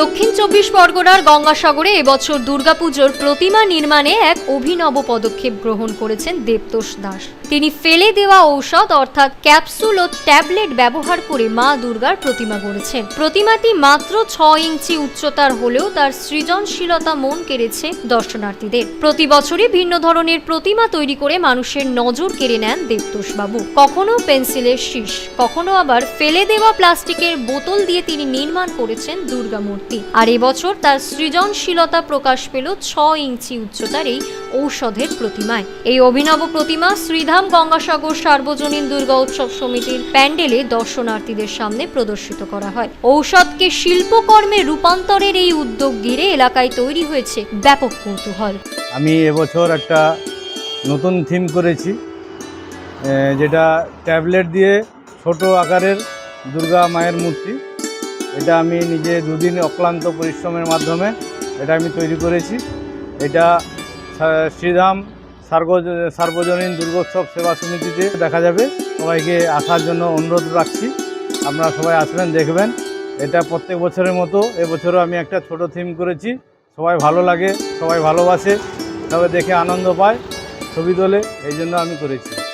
দক্ষিণ চব্বিশ পরগনার গঙ্গাসাগরে এবছর দুর্গাপুজোর প্রতিমা নির্মাণে এক অভিনব পদক্ষেপ গ্রহণ করেছেন দেবতোষ দাস। তিনি ফেলে দেওয়া ঔষধ, অর্থাৎ ক্যাপসুল ও ট্যাবলেট ব্যবহার করে মা দুর্গার প্রতিমা গড়েছেন। প্রতিমাটি মাত্র ছ ইঞ্চি উচ্চতার হলেও তার সৃজনশীলতা মন কেড়েছে দর্শনার্থীদের। প্রতি বছরই ভিন্ন ধরনের প্রতিমা তৈরি করে মানুষের নজর কেড়ে নেন দেবতোষ বাবু কখনো পেন্সিলের শীষ, কখনো আবার ফেলে দেওয়া প্লাস্টিকের বোতল দিয়ে তিনি নির্মাণ করেছেন দুর্গা মূর্তি। আর এবছর তার সৃজনশীলতা প্রকাশ পেল ছ ইঞ্চি উচ্চতার এই ঔষধের প্রতিমায়। এই অভিনব প্রতিমা শ্রীধাম গঙ্গাসাগর সার্বজনীন দুর্গা উৎসব সমিতির প্যান্ডেলে দর্শনার্থীদের সামনে প্রদর্শিত করা হয়। ঔষধকে শিল্পকর্মে রূপান্তরের এই উদ্যোগ ঘিরে এলাকায় তৈরি হয়েছে ব্যাপক কৌতূহল। আমি এবছর একটা নতুন থিম করেছি যেটা ট্যাবলেট দিয়ে ছোট আকারের দুর্গা মায়ের মূর্তি। এটা আমি নিজে দুদিন অক্লান্ত পরিশ্রমের মাধ্যমে এটা আমি তৈরি করেছি। এটা শ্রীধাম সার্বজ- সার্বজনীন দুর্গোৎসব সেবা সমিতিতে দেখা যাবে। সবাইকে আসার জন্য অনুরোধ রাখছি। আপনারা সবাই আসবেন, দেখবেন। এটা প্রত্যেক বছরের মতো। এবছরও আমি একটা ছোট থিম করেছি। সবাই ভালো লাগে, সবাই ভালোবাসে, সবাই দেখে আনন্দ পায় ছবি তোলে, এই জন্য আমি করেছি।